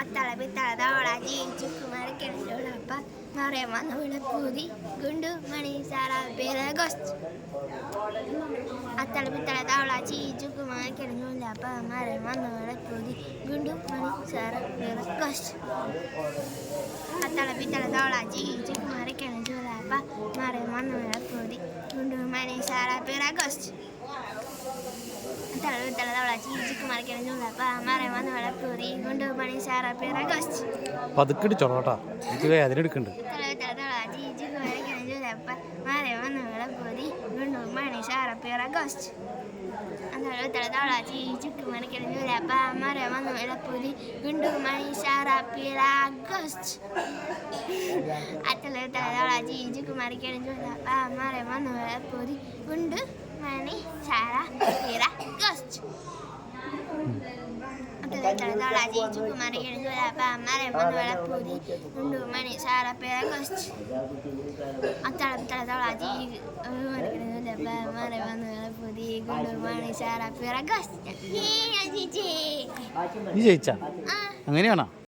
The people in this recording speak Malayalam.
అత్తలపి తలదావడాచి చిక్కుమారి కెళ్ళడప్ప మరేమన్న విడపూది గుండు మణి సారా పేరగొస్తు అత్తలపి తలదావడాచి చిక్కుమారి కెళ్ళడప్ప మరేమన్న విడపూది గుండు మణి సారా పేరగొస్తు అత్తలపి తలదావడాచి చిక్కుమారి కెళ్ళడప్ప మరేమన్న విడపూది గుండు మణి సారా పేరగొస్తు തല തല തവള ചീച്ചു കുമാരക്കിഴഞ്ഞോളപ്പ മറിയം വന്ന വിളപ്പൂതി ഗുണ്ടു മണി സാറ പേര ഗോസ്റ്റ് പതുക്കെ ഇടിച്ചോളാട്ടാ എനിക്ക് വേദന എടുക്കുന്നുണ്ട് തല തല തവള ചീച്ചു കുമാരക്കിഴഞ്ഞോളപ്പ മറിയം വന്ന വിളപ്പൂതി ഗുണ്ടു മണി സാറ പേര ഗോസ്റ്റ്. തല തല തവള ചീച്ചു കുമാരക്കിഴഞ്ഞോളപ്പ മറിയം വന്ന വിളപ്പൂതി ഗുണ്ടു മണി സാറ പേര ഗോസ്റ്റ് അത്തല തല തവള ചീച്ചു കുമാരക്കിഴഞ്ഞോളപ്പ മറിയം വന്ന വിളപ്പൂതി ഗുണ്ടു മണി തളതള de കുമാരി എഴുതുവരപ്പ അമ്മരെ വന്ന് വിളപ്പൂതി ഉണ്ടു മണി സാറ പേര കൊസ്റ്റ് അത്തള തളതള ജീ എഴുതുവരപ്പ അമ്മരെ വന്ന് വിളപ്പൂതി ഗുണ്ടു മണി സാറ പേര കൊസ്റ്റ് ചേച്ചി നീ ജയിച്ചാ ആ അങ്ങനെയാണോ